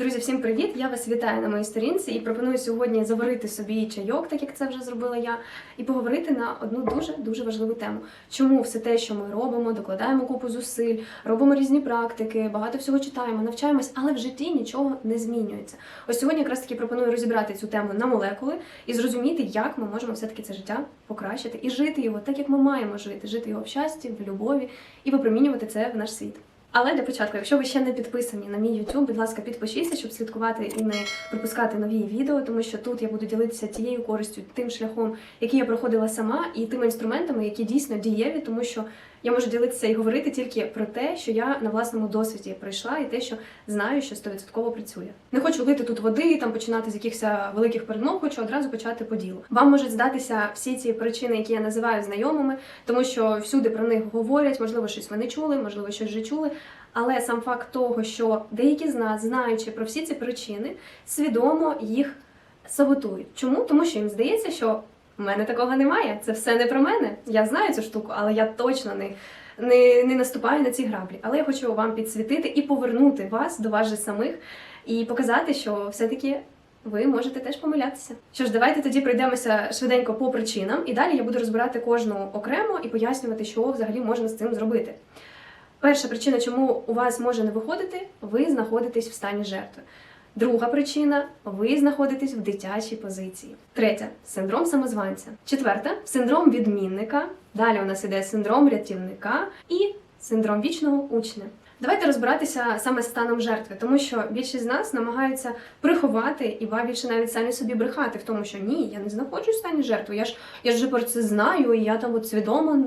Друзі, всім привіт! Я вас вітаю на моїй сторінці і пропоную сьогодні заварити собі чайок, так як це вже зробила я, і поговорити на одну дуже дуже важливу тему. Чому все те, що ми робимо, докладаємо купу зусиль, робимо різні практики, багато всього читаємо, навчаємось, але в житті нічого не змінюється. Ось сьогодні якраз таки пропоную розібрати цю тему на молекули і зрозуміти, як ми можемо все-таки це життя покращити і жити його так, як ми маємо жити, жити його в щасті, в любові і випромінювати це в наш світ. Але для початку, якщо ви ще не підписані на мій YouTube, будь ласка, підпишіться, щоб слідкувати і не пропускати нові відео, тому що тут я буду ділитися тією користю, тим шляхом, який я проходила сама, і тими інструментами, які дійсно дієві, тому що я можу ділитися і говорити тільки про те, що я на власному досвіді пройшла, і те, що знаю, що 100% працює. Не хочу лити тут води, там починати з якихось великих передмов, хочу одразу почати по ділу. Вам можуть здатися всі ці причини, які я називаю знайомими, тому що всюди про них говорять, можливо, щось ви не чули, можливо, щось вже чули. Але сам факт того, що деякі з нас, знаючи про всі ці причини, свідомо їх саботують. Чому? Тому що їм здається, що в мене такого немає. Це все не про мене. Я знаю цю штуку, але я точно не, не, не наступаю на ці граблі. Але я хочу вам підсвітити і повернути вас до вас же самих і показати, що все-таки. Ви можете теж помилятися. Що ж, давайте тоді пройдемося швиденько по причинам, і далі я буду розбирати кожну окремо і пояснювати, що взагалі можна з цим зробити. Перша причина, чому у вас може не виходити, ви знаходитесь в стані жертви. Друга причина ви знаходитесь в дитячій позиції. Третя синдром самозванця. Четверта синдром відмінника. Далі у нас іде синдром рятівника і синдром вічного учня. Давайте розбиратися саме з станом жертви, тому що більшість з нас намагаються приховати і ба більше навіть самі собі брехати в тому, що ні, я не знаходжусь в стані жертви. Я ж я ж вже про це знаю, і я там от свідомо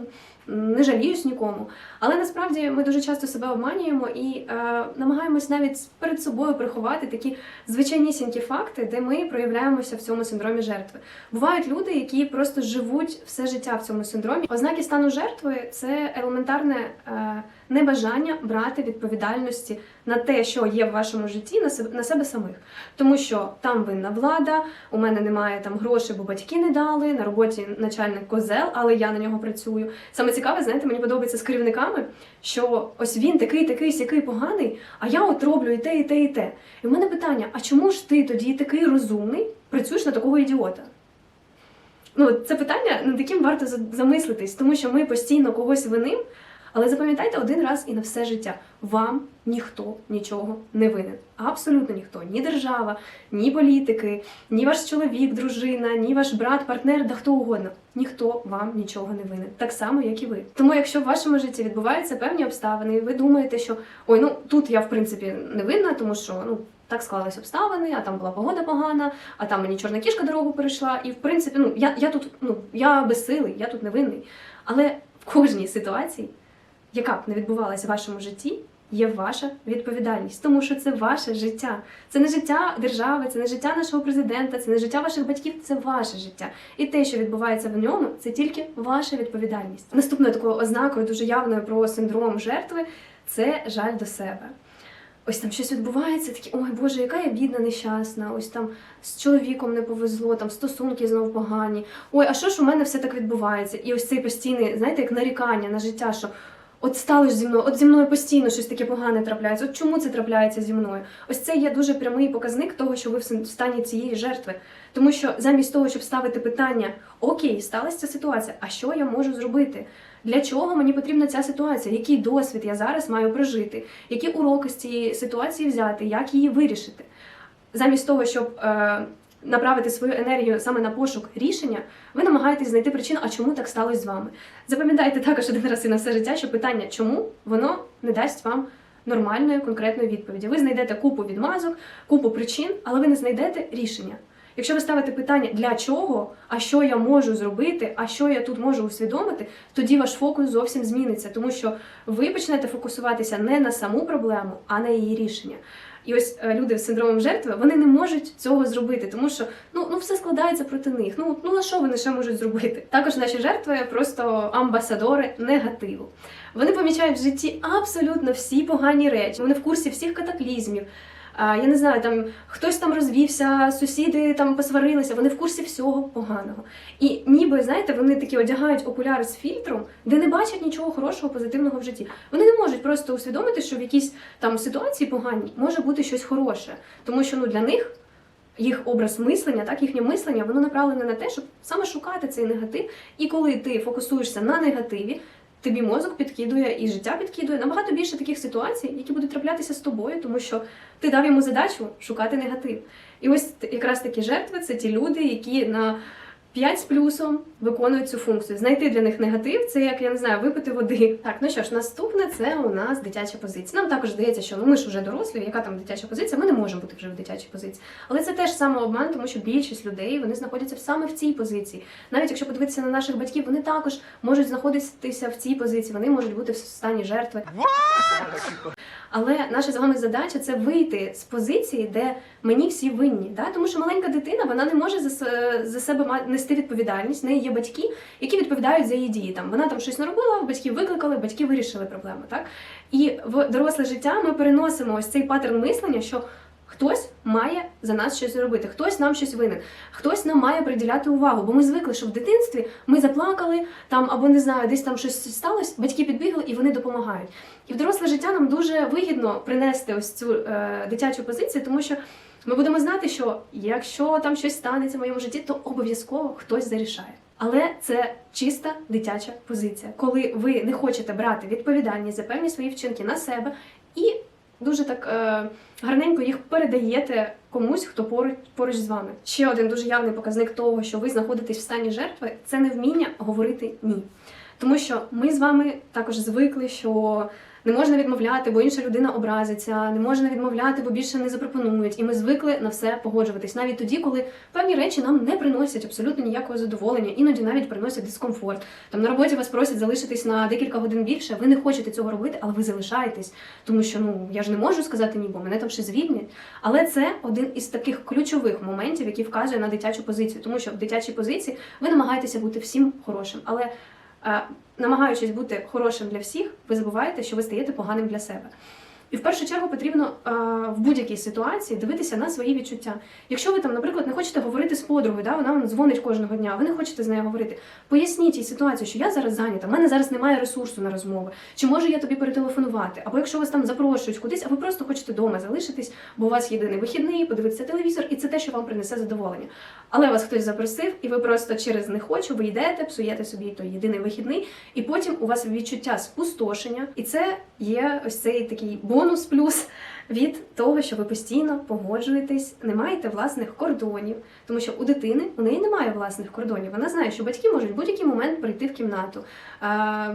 не жаліюсь нікому. Але насправді ми дуже часто себе обманюємо і е, намагаємось навіть перед собою приховати такі звичайнісінькі факти, де ми проявляємося в цьому синдромі жертви. Бувають люди, які просто живуть все життя в цьому синдромі. Ознаки стану жертви це елементарне е, небажання брати відповідальності на те, що є в вашому житті, на себе самих, тому що там винна влада, у мене немає там грошей, бо батьки не дали. На роботі начальник козел, але я на нього працюю. Саме цікаве, знаєте, мені подобається з керівниками, що ось він такий, такий, сякий поганий, а я от роблю і те, і те, і те. І в мене питання: а чому ж ти тоді такий розумний, працюєш на такого ідіота? Ну, це питання, над яким варто замислитись, тому що ми постійно когось виним. Але запам'ятайте один раз і на все життя: вам ніхто нічого не винен. Абсолютно ніхто. Ні держава, ні політики, ні ваш чоловік, дружина, ні ваш брат, партнер, да хто угодно. Ніхто вам нічого не винен, так само, як і ви. Тому, якщо в вашому житті відбуваються певні обставини, і ви думаєте, що ой, ну тут я в принципі не винна, тому що ну. Так склались обставини, а там була погода погана, а там мені чорна кішка дорогу перейшла. І в принципі, ну я я тут, ну я безсилий, я тут невинний. Але в кожній ситуації яка б не відбувалася в вашому житті, є ваша відповідальність, тому що це ваше життя. Це не життя держави, це не життя нашого президента, це не життя ваших батьків, це ваше життя. І те, що відбувається в ньому, це тільки ваша відповідальність. Наступною такою ознакою, дуже явною про синдром жертви це жаль до себе. Ось там щось відбувається, такі, ой Боже, яка я бідна, нещасна, ось там з чоловіком не повезло, там стосунки знов погані. Ой, а що ж у мене все так відбувається? І ось цей постійний, знаєте, як нарікання на життя, що От сталося зі мною, от зі мною постійно щось таке погане трапляється. От чому це трапляється зі мною? Ось це є дуже прямий показник того, що ви в стані цієї жертви. Тому що замість того, щоб ставити питання: Окей, сталася ця ситуація, а що я можу зробити? Для чого мені потрібна ця ситуація? Який досвід я зараз маю прожити? Які уроки з цієї ситуації взяти, як її вирішити? Замість того, щоб е, направити свою енергію саме на пошук рішення, ви намагаєтесь знайти причину, а чому так сталося з вами. Запам'ятайте також один раз і на все життя, що питання, чому воно не дасть вам нормальної конкретної відповіді. Ви знайдете купу відмазок, купу причин, але ви не знайдете рішення. Якщо ви ставите питання для чого, а що я можу зробити, а що я тут можу усвідомити, тоді ваш фокус зовсім зміниться, тому що ви почнете фокусуватися не на саму проблему, а на її рішення. І ось е, люди з синдромом жертви вони не можуть цього зробити, тому що ну ну все складається проти них. Ну ну на що вони ще можуть зробити? Також наші жертви просто амбасадори негативу. Вони помічають в житті абсолютно всі погані речі. Вони в курсі всіх катаклізмів. Я не знаю, там хтось там розвівся, сусіди там посварилися, вони в курсі всього поганого. І ніби, знаєте, вони такі одягають окуляри з фільтром, де не бачать нічого хорошого, позитивного в житті. Вони не можуть просто усвідомити, що в якійсь там ситуації поганій може бути щось хороше, тому що ну для них. Їх образ мислення, так їхнє мислення, воно направлене на те, щоб саме шукати цей негатив. І коли ти фокусуєшся на негативі, тобі мозок підкидує і життя підкидує набагато більше таких ситуацій, які будуть траплятися з тобою, тому що ти дав йому задачу шукати негатив. І ось якраз такі жертви це ті люди, які на 5 з плюсом виконують цю функцію. Знайти для них негатив це як я не знаю, випити води. Так, ну що ж, наступне це у нас дитяча позиція. Нам також здається, що ну ми ж вже дорослі, яка там дитяча позиція? Ми не можемо бути вже в дитячій позиції. Але це теж самообман, тому що більшість людей вони знаходяться саме в цій позиції. Навіть якщо подивитися на наших батьків, вони також можуть знаходитися в цій позиції, вони можуть бути в стані жертви. Але наша з вами задача це вийти з позиції, де мені всі винні. Да? Тому що маленька дитина вона не може за, себе нести відповідальність. В неї є батьки, які відповідають за її дії. Там вона там щось наробила, батьки викликали, батьки вирішили проблему. Так і в доросле життя ми переносимо ось цей паттерн мислення, що хтось має за нас щось робити, хтось нам щось винен, хтось нам має приділяти увагу. Бо ми звикли, що в дитинстві ми заплакали там або не знаю, десь там щось сталося, батьки підбігли і вони допомагають. І в доросле життя нам дуже вигідно принести ось цю е, дитячу позицію, тому що ми будемо знати, що якщо там щось станеться в моєму житті, то обов'язково хтось зарішає. Але це чиста дитяча позиція, коли ви не хочете брати відповідальність за певні свої вчинки на себе і дуже так е, гарненько їх передаєте комусь, хто поруч поруч з вами. Ще один дуже явний показник того, що ви знаходитесь в стані жертви, це невміння говорити ні. Тому що ми з вами також звикли, що не можна відмовляти, бо інша людина образиться, не можна відмовляти, бо більше не запропонують. І ми звикли на все погоджуватись, навіть тоді, коли певні речі нам не приносять абсолютно ніякого задоволення, іноді навіть приносять дискомфорт. Там на роботі вас просять залишитись на декілька годин більше. Ви не хочете цього робити, але ви залишаєтесь, тому що ну я ж не можу сказати ні, бо мене там ще звільнять. Але це один із таких ключових моментів, який вказує на дитячу позицію, тому що в дитячій позиції ви намагаєтеся бути всім хорошим, але намагаючись бути хорошим для всіх, ви забуваєте, що ви стаєте поганим для себе. І в першу чергу потрібно е, в будь-якій ситуації дивитися на свої відчуття. Якщо ви там, наприклад, не хочете говорити з подругою, да, вона вам дзвонить кожного дня, ви не хочете з нею говорити. Поясніть їй ситуацію, що я зараз зайнята, в мене зараз немає ресурсу на розмови. Чи можу я тобі перетелефонувати? Або якщо вас там запрошують кудись, а ви просто хочете вдома залишитись, бо у вас єдиний вихідний, подивитися телевізор, і це те, що вам принесе задоволення. Але вас хтось запросив, і ви просто через не хочу, ви йдете, псуєте собі той єдиний вихідний, і потім у вас відчуття спустошення, і це є ось цей такий бонус плюс від того, що ви постійно погоджуєтесь, не маєте власних кордонів, тому що у дитини у неї немає власних кордонів. Вона знає, що батьки можуть в будь-який момент прийти в кімнату.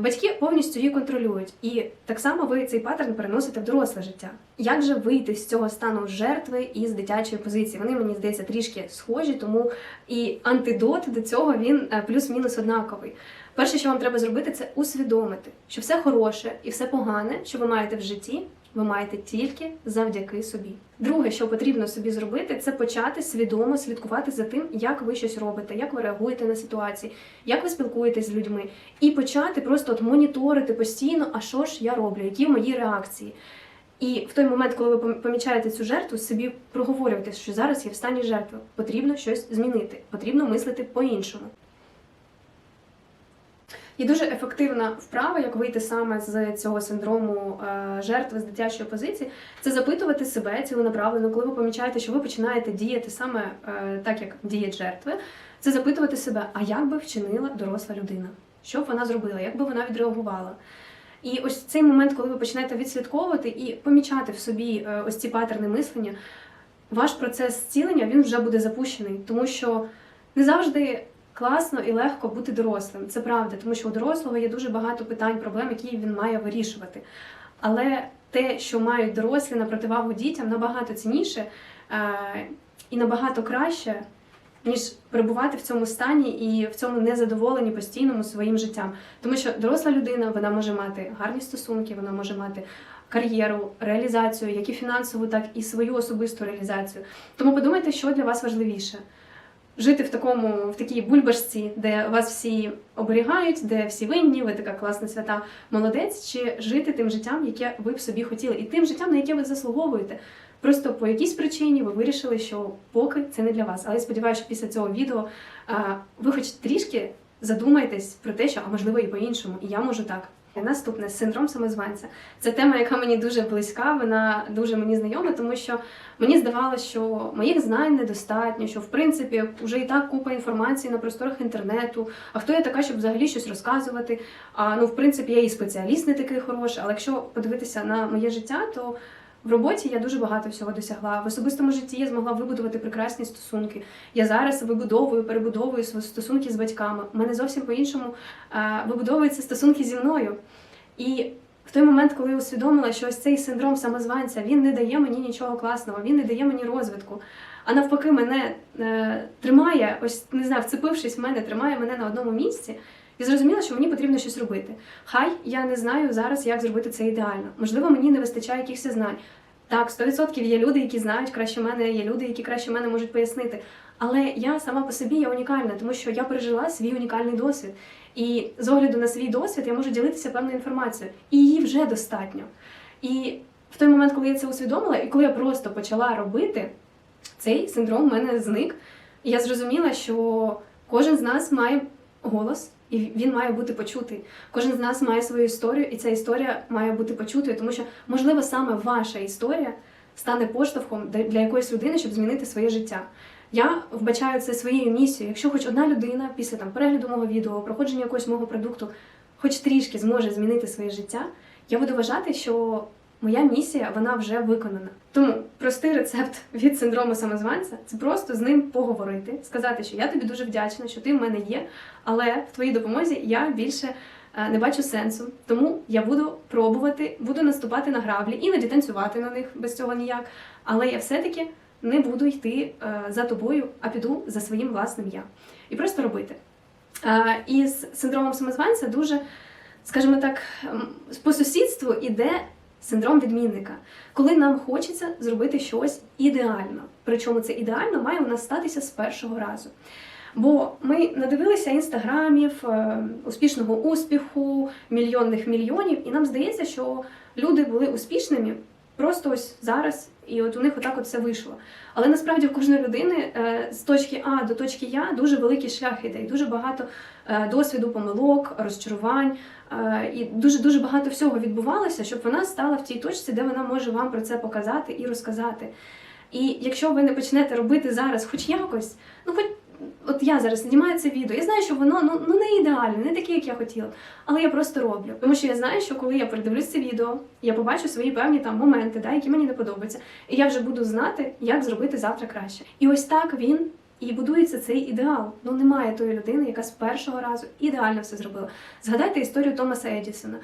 Батьки повністю її контролюють, і так само ви цей паттерн переносите в доросле життя. Як же вийти з цього стану жертви і з дитячої позиції? Вони мені здається трішки схожі, тому і антидот до цього він е, плюс-мінус однаковий. Перше, що вам треба зробити, це усвідомити, що все хороше і все погане, що ви маєте в житті, ви маєте тільки завдяки собі. Друге, що потрібно собі зробити, це почати свідомо слідкувати за тим, як ви щось робите, як ви реагуєте на ситуації, як ви спілкуєтесь з людьми, і почати просто от моніторити постійно, а що ж я роблю, які мої реакції. І в той момент, коли ви помічаєте цю жертву, собі проговорюєте, що зараз я в стані жертви, потрібно щось змінити, потрібно мислити по-іншому. Є дуже ефективна вправа, як вийти саме з цього синдрому е, жертви з дитячої позиції, це запитувати себе ціленаправленно, коли ви помічаєте, що ви починаєте діяти саме е, так, як діють жертви. Це запитувати себе, а як би вчинила доросла людина? Що б вона зробила, як би вона відреагувала? І ось цей момент, коли ви починаєте відслідковувати і помічати в собі е, ось ці патерни мислення, ваш процес зцілення він вже буде запущений, тому що не завжди класно і легко бути дорослим. Це правда, тому що у дорослого є дуже багато питань, проблем, які він має вирішувати. Але те, що мають дорослі на противагу дітям, набагато цінніше е, і набагато краще, ніж перебувати в цьому стані і в цьому незадоволенні постійному своїм життям. Тому що доросла людина вона може мати гарні стосунки, вона може мати кар'єру, реалізацію, як і фінансову, так і свою особисту реалізацію. Тому подумайте, що для вас важливіше. Жити в такому, в такій бульбашці, де вас всі оберігають, де всі винні, ви така класна свята молодець, чи жити тим життям, яке ви б собі хотіли, і тим життям, на яке ви заслуговуєте. Просто по якійсь причині ви вирішили, що поки це не для вас. Але я сподіваюся, що після цього відео ви хоч трішки задумаєтесь про те, що а можливо і по-іншому, і я можу так. Наступне синдром самозванця. Це тема, яка мені дуже близька, вона дуже мені знайома, тому що мені здавалося, що моїх знань недостатньо, що в принципі вже і так купа інформації на просторах інтернету. А хто я така, щоб взагалі щось розказувати? А ну, в принципі, я і спеціаліст не такий хороший, але якщо подивитися на моє життя, то в роботі я дуже багато всього досягла. В особистому житті я змогла вибудувати прекрасні стосунки. Я зараз вибудовую, перебудовую свої стосунки з батьками. У мене зовсім по-іншому е, вибудовуються стосунки зі мною. І в той момент, коли я усвідомила, що ось цей синдром самозванця він не дає мені нічого класного, він не дає мені розвитку, а навпаки, мене е, тримає, ось не знаю, вцепившись в мене, тримає мене на одному місці. І зрозуміла, що мені потрібно щось робити. Хай я не знаю зараз, як зробити це ідеально. Можливо, мені не вистачає якихось знань. Так, 100% є люди, які знають краще мене, є люди, які краще мене можуть пояснити. Але я сама по собі є унікальна, тому що я пережила свій унікальний досвід. І з огляду на свій досвід я можу ділитися певною інформацією. І її вже достатньо. І в той момент, коли я це усвідомила, і коли я просто почала робити, цей синдром в мене зник. І я зрозуміла, що кожен з нас має голос, і він має бути почутий. Кожен з нас має свою історію, і ця історія має бути почутою, тому що, можливо, саме ваша історія стане поштовхом для якоїсь людини, щоб змінити своє життя. Я вбачаю це своєю місією. Якщо хоч одна людина після там перегляду мого відео, проходження якогось мого продукту, хоч трішки зможе змінити своє життя, я буду вважати, що моя місія вона вже виконана. Тому простий рецепт від синдрому самозванця це просто з ним поговорити, сказати, що я тобі дуже вдячна, що ти в мене є, але в твоїй допомозі я більше е, не бачу сенсу. Тому я буду пробувати, буду наступати на граблі, іноді танцювати на них без цього ніяк. Але я все-таки не буду йти е, за тобою, а піду за своїм власним я. І просто робити. Е, І з синдромом самозванця дуже, скажімо так, по сусідству іде синдром відмінника, коли нам хочеться зробити щось ідеально. Причому це ідеально має у нас статися з першого разу. Бо ми надивилися інстаграмів, е, успішного успіху, мільйонних мільйонів, і нам здається, що люди були успішними просто ось зараз, і от у них отак от все вийшло. Але насправді в кожної людини е, з точки А до точки Я дуже великий шлях іде, і дуже багато е, досвіду, помилок, розчарувань, е, і дуже дуже багато всього відбувалося, щоб вона стала в тій точці, де вона може вам про це показати і розказати. І якщо ви не почнете робити зараз, хоч якось, ну хоч. От я зараз знімаю це відео. Я знаю, що воно ну, ну не ідеальне, не таке, як я хотіла. Але я просто роблю. Тому що я знаю, що коли я передивлюсь це відео, я побачу свої певні там моменти, да, які мені не подобаються. І я вже буду знати, як зробити завтра краще. І ось так він і будується цей ідеал. Ну немає тої людини, яка з першого разу ідеально все зробила. Згадайте історію Томаса Едісона.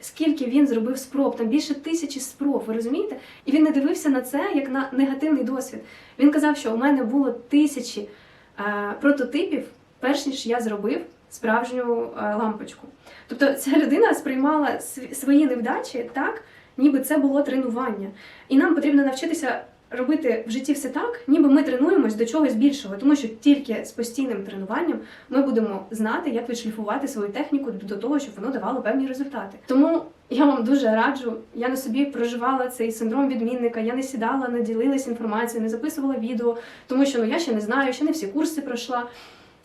Скільки він зробив спроб, там більше тисячі спроб, ви розумієте? І він не дивився на це як на негативний досвід. Він казав, що у мене було тисячі прототипів, перш ніж я зробив справжню е, лампочку. Тобто ця людина сприймала свої невдачі так, ніби це було тренування. І нам потрібно навчитися робити в житті все так, ніби ми тренуємось до чогось більшого, тому що тільки з постійним тренуванням ми будемо знати, як відшліфувати свою техніку до того, щоб воно давало певні результати. Тому я вам дуже раджу. Я на собі проживала цей синдром відмінника. Я не сідала, не ділилась інформацією, не записувала відео, тому що ну я ще не знаю, ще не всі курси пройшла.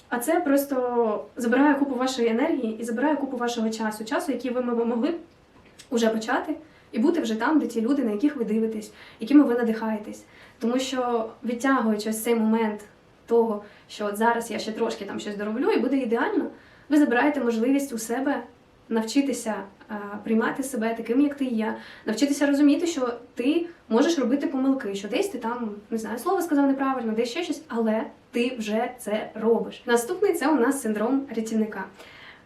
А це просто забирає купу вашої енергії і забирає купу вашого часу, часу, який ви могли б уже почати і бути вже там, де ті люди, на яких ви дивитесь, якими ви надихаєтесь. Тому що відтягуючи ось цей момент того, що от зараз я ще трошки там щось дороблю і буде ідеально, ви забираєте можливість у себе навчитися е, приймати себе таким, як ти є, навчитися розуміти, що ти можеш робити помилки, що десь ти там не знаю, слово сказав неправильно, десь ще щось, але ти вже це робиш. Наступний це у нас синдром рятівника.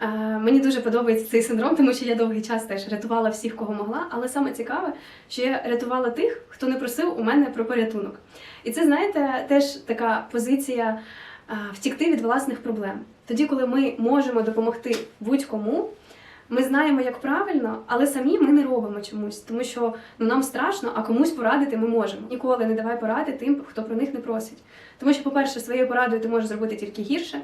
Е, Мені дуже подобається цей синдром, тому що я довгий час теж рятувала всіх, кого могла. Але саме цікаве, що я рятувала тих, хто не просив у мене про порятунок. І це, знаєте, теж така позиція е, втікти від власних проблем. Тоді, коли ми можемо допомогти будь-кому, ми знаємо, як правильно, але самі ми не робимо чомусь, тому що ну нам страшно, а комусь порадити ми можемо. Ніколи не давай поради тим, хто про них не просить. Тому що, по-перше, своєю порадою ти можеш зробити тільки гірше.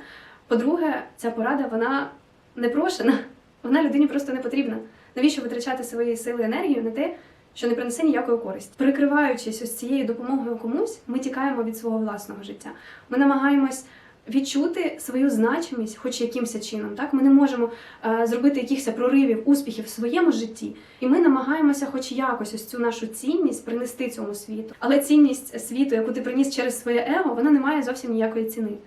По-друге, ця порада вона не прошена, вона людині просто не потрібна. Навіщо витрачати свої сили і енергію на те, що не принесе ніякої користі. Перекриваючись ось цією допомогою комусь, ми тікаємо від свого власного життя. Ми намагаємось. Відчути свою значимість, хоч якимось чином, так ми не можемо е, зробити якихось проривів, успіхів в своєму житті, і ми намагаємося, хоч якось, ось цю нашу цінність принести цьому світу. Але цінність світу, яку ти приніс через своє его, вона не має зовсім ніякої ціни.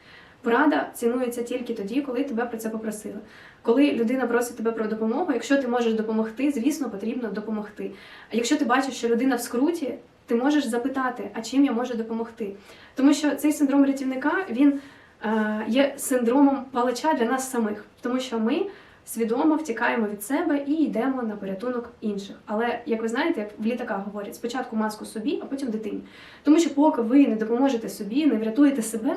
Порада цінується тільки тоді, коли тебе про це попросили. Коли людина просить тебе про допомогу, якщо ти можеш допомогти, звісно, потрібно допомогти. А якщо ти бачиш, що людина в скруті, ти можеш запитати, а чим я можу допомогти. Тому що цей синдром рятівника він е, є синдромом палача для нас самих, тому що ми свідомо втікаємо від себе і йдемо на порятунок інших. Але як ви знаєте, як в літаках говорять, спочатку маску собі, а потім дитині. Тому що поки ви не допоможете собі, не врятуєте себе,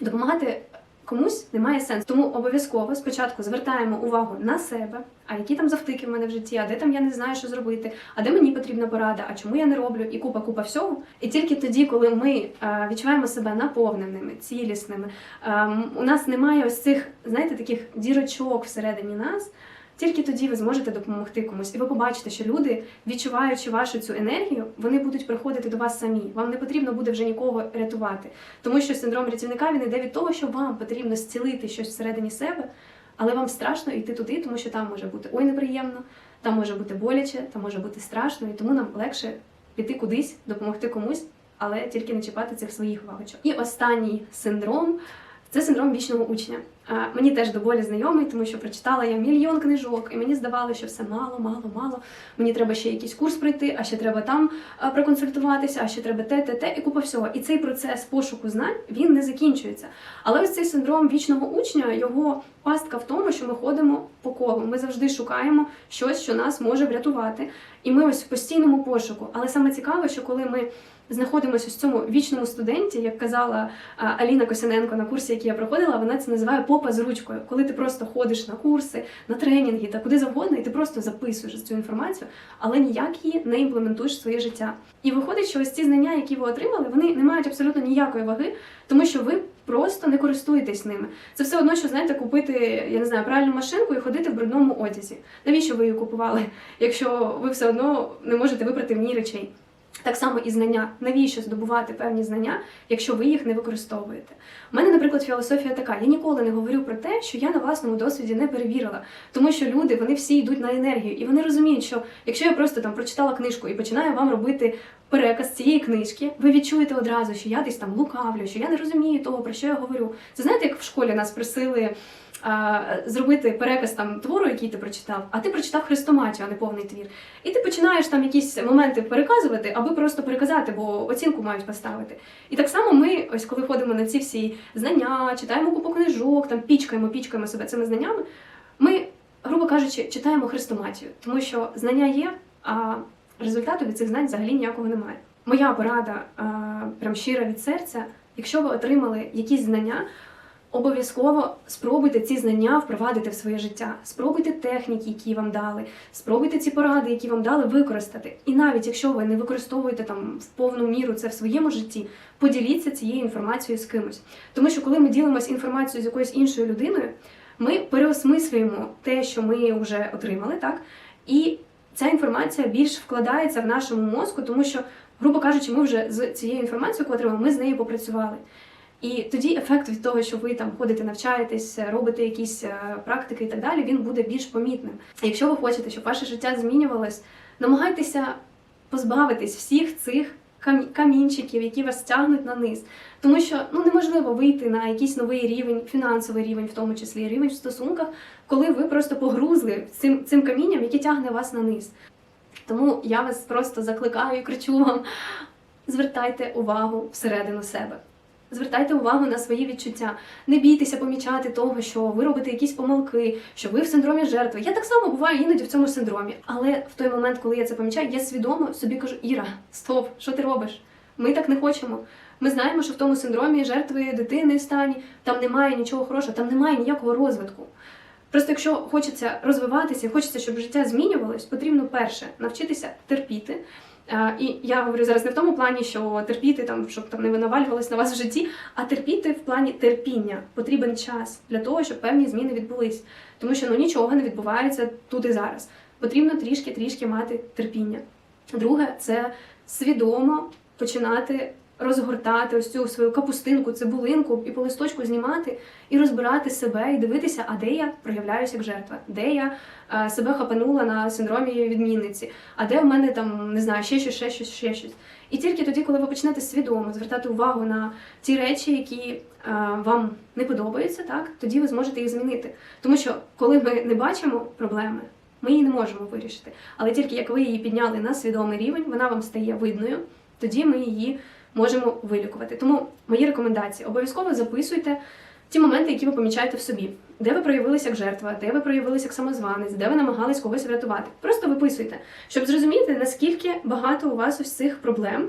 допомагати комусь немає сенсу. Тому обов'язково спочатку звертаємо увагу на себе, а які там завтики в мене в житті, а де там я не знаю, що зробити, а де мені потрібна порада, а чому я не роблю, і купа купа всього. І тільки тоді, коли ми е, відчуваємо себе наповненими, цілісними, е, у нас немає ось цих, знаєте, таких дірочок всередині нас. Тільки тоді ви зможете допомогти комусь, і ви побачите, що люди, відчуваючи вашу цю енергію, вони будуть приходити до вас самі. Вам не потрібно буде вже нікого рятувати, тому що синдром рятівника він йде від того, що вам потрібно зцілити щось всередині себе, але вам страшно йти туди, тому що там може бути ой неприємно, там може бути боляче, там може бути страшно, і тому нам легше піти кудись, допомогти комусь, але тільки не чіпати цих своїх вагочок. І останній синдром це синдром вічного учня. Мені теж до болі знайомий, тому що прочитала я мільйон книжок, і мені здавалося, що все мало, мало, мало. Мені треба ще якийсь курс пройти, а ще треба там проконсультуватися, а ще треба те, те, те, і купа всього. І цей процес пошуку знань він не закінчується. Але ось цей синдром вічного учня, його пастка в тому, що ми ходимо по колу. Ми завжди шукаємо щось, що нас може врятувати. І ми ось в постійному пошуку. Але саме цікаве, що коли ми знаходимося в цьому вічному студенті, як казала Аліна Косяненко на курсі, який я проходила, вона це називає попа з ручкою. Коли ти просто ходиш на курси, на тренінги та куди завгодно, і ти просто записуєш цю інформацію, але ніяк її не імплементуєш в своє життя. І виходить, що ось ці знання, які ви отримали, вони не мають абсолютно ніякої ваги, тому що ви просто не користуєтесь ними. Це все одно, що знаєте, купити, я не знаю, пральну машинку і ходити в брудному одязі. Навіщо ви її купували, якщо ви все одно не можете випрати в ній речей? Так само і знання. Навіщо здобувати певні знання, якщо ви їх не використовуєте? У мене, наприклад, філософія така: я ніколи не говорю про те, що я на власному досвіді не перевірила, тому що люди вони всі йдуть на енергію, і вони розуміють, що якщо я просто там прочитала книжку і починаю вам робити переказ цієї книжки, ви відчуєте одразу, що я десь там лукавлю, що я не розумію того, про що я говорю. Це знаєте, як в школі нас просили зробити переказ там твору, який ти прочитав, а ти прочитав хрестоматію, а не повний твір. І ти починаєш там якісь моменти переказувати, аби просто переказати, бо оцінку мають поставити. І так само ми, ось коли ходимо на ці всі знання, читаємо купу книжок, там пічкаємо, пічкаємо себе цими знаннями. Ми, грубо кажучи, читаємо хрестоматію, тому що знання є, а результату від цих знань взагалі ніякого немає. Моя порада, прям щира від серця, якщо ви отримали якісь знання. Обов'язково спробуйте ці знання впровадити в своє життя. Спробуйте техніки, які вам дали, спробуйте ці поради, які вам дали, використати. І навіть якщо ви не використовуєте там в повну міру це в своєму житті, поділіться цією інформацією з кимось. Тому що коли ми ділимося інформацією з якоюсь іншою людиною, ми переосмислюємо те, що ми вже отримали, так і ця інформація більш вкладається в нашому мозку, тому що, грубо кажучи, ми вже з цією інформацією, яку отримали, ми з нею попрацювали. І тоді ефект від того, що ви там ходите, навчаєтесь, робите якісь е, практики і так далі, він буде більш помітним. Якщо ви хочете, щоб ваше життя змінювалось, намагайтеся позбавитись всіх цих камінчиків, які вас тягнуть на низ. Тому що ну неможливо вийти на якийсь новий рівень, фінансовий рівень, в тому числі рівень в стосунках, коли ви просто погрузли цим, цим камінням, яке тягне вас на низ. Тому я вас просто закликаю і кричу вам: звертайте увагу всередину себе. Звертайте увагу на свої відчуття. Не бійтеся помічати того, що ви робите якісь помилки, що ви в синдромі жертви. Я так само буваю іноді в цьому синдромі. Але в той момент, коли я це помічаю, я свідомо собі кажу: Іра, стоп, що ти робиш? Ми так не хочемо. Ми знаємо, що в тому синдромі жертви дитини стані там немає нічого хорошого, там немає ніякого розвитку. Просто якщо хочеться розвиватися, хочеться, щоб життя змінювалось, потрібно перше навчитися терпіти. А, І я говорю зараз не в тому плані, що терпіти там, щоб там не винавалювалось на вас в житті, а терпіти в плані терпіння. Потрібен час для того, щоб певні зміни відбулись. Тому що ну нічого не відбувається тут і зараз. Потрібно трішки-трішки мати терпіння. Друге, це свідомо починати розгортати ось цю свою капустинку, цибулинку і по листочку знімати і розбирати себе і дивитися, а де я проявляюся як жертва, де я е, себе хапанула на синдромі відмінниці, а де в мене там не знаю, ще щось, ще щось, ще щось. І тільки тоді, коли ви почнете свідомо звертати увагу на ті речі, які е, вам не подобаються, так тоді ви зможете їх змінити. Тому що коли ми не бачимо проблеми, ми її не можемо вирішити. Але тільки як ви її підняли на свідомий рівень, вона вам стає видною, тоді ми її можемо вилікувати. Тому мої рекомендації обов'язково записуйте ті моменти, які ви помічаєте в собі, де ви проявилися як жертва, де ви проявилися як самозванець, де ви намагались когось врятувати. Просто виписуйте, щоб зрозуміти, наскільки багато у вас ось цих проблем.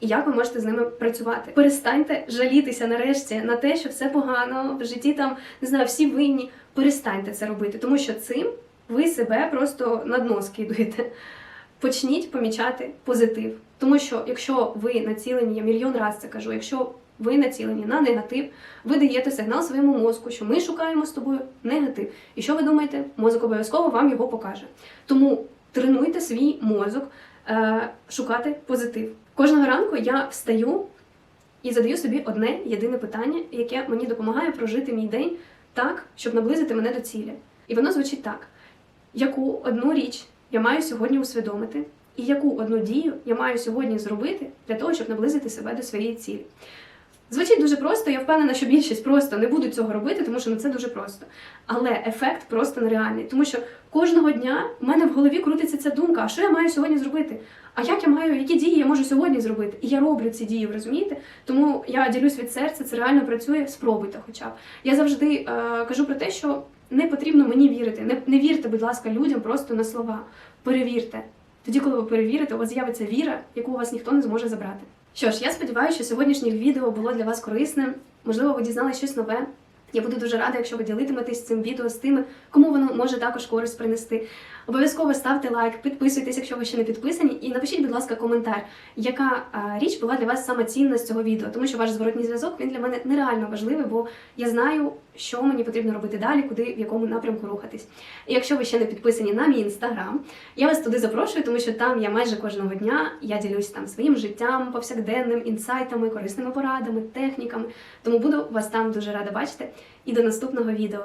І як ви можете з ними працювати? Перестаньте жалітися нарешті на те, що все погано в житті там не знаю, всі винні. Перестаньте це робити, тому що цим ви себе просто на дно скидуєте. Почніть помічати позитив. Тому що якщо ви націлені, я мільйон разів це кажу, якщо ви націлені на негатив, ви даєте сигнал своєму мозку, що ми шукаємо з тобою негатив. І що ви думаєте? Мозок обов'язково вам його покаже. Тому тренуйте свій мозок е, шукати позитив. Кожного ранку я встаю і задаю собі одне єдине питання, яке мені допомагає прожити мій день так, щоб наблизити мене до цілі. І воно звучить так: яку одну річ я маю сьогодні усвідомити, і яку одну дію я маю сьогодні зробити для того, щоб наблизити себе до своєї цілі. Звучить дуже просто, я впевнена, що більшість просто не будуть цього робити, тому що ну, це дуже просто. Але ефект просто нереальний, тому що кожного дня в мене в голові крутиться ця думка: а що я маю сьогодні зробити? А як я маю, які дії я можу сьогодні зробити? І я роблю ці дії, розумієте? Тому я ділюсь від серця, це реально працює. Спробуйте, хоча б. Я завжди е, кажу про те, що не потрібно мені вірити. Не, не вірте, будь ласка, людям просто на слова. Перевірте. Тоді, коли ви перевірите, у вас з'явиться віра, яку у вас ніхто не зможе забрати. Що ж, я сподіваюся, що сьогоднішнє відео було для вас корисним. Можливо, ви дізналися щось нове. Я буду дуже рада, якщо ви ділитиметесь цим відео з тими, кому воно може також користь принести. Обов'язково ставте лайк, підписуйтесь, якщо ви ще не підписані, і напишіть, будь ласка, коментар, яка річ була для вас саме цінна з цього відео, тому що ваш зворотній зв'язок він для мене нереально важливий, бо я знаю, що мені потрібно робити далі, куди в якому напрямку рухатись. І якщо ви ще не підписані на мій інстаграм, я вас туди запрошую, тому що там я майже кожного дня я ділюсь там своїм життям, повсякденним інсайтами, корисними порадами, техніками. Тому буду вас там дуже рада бачити. І до наступного відео.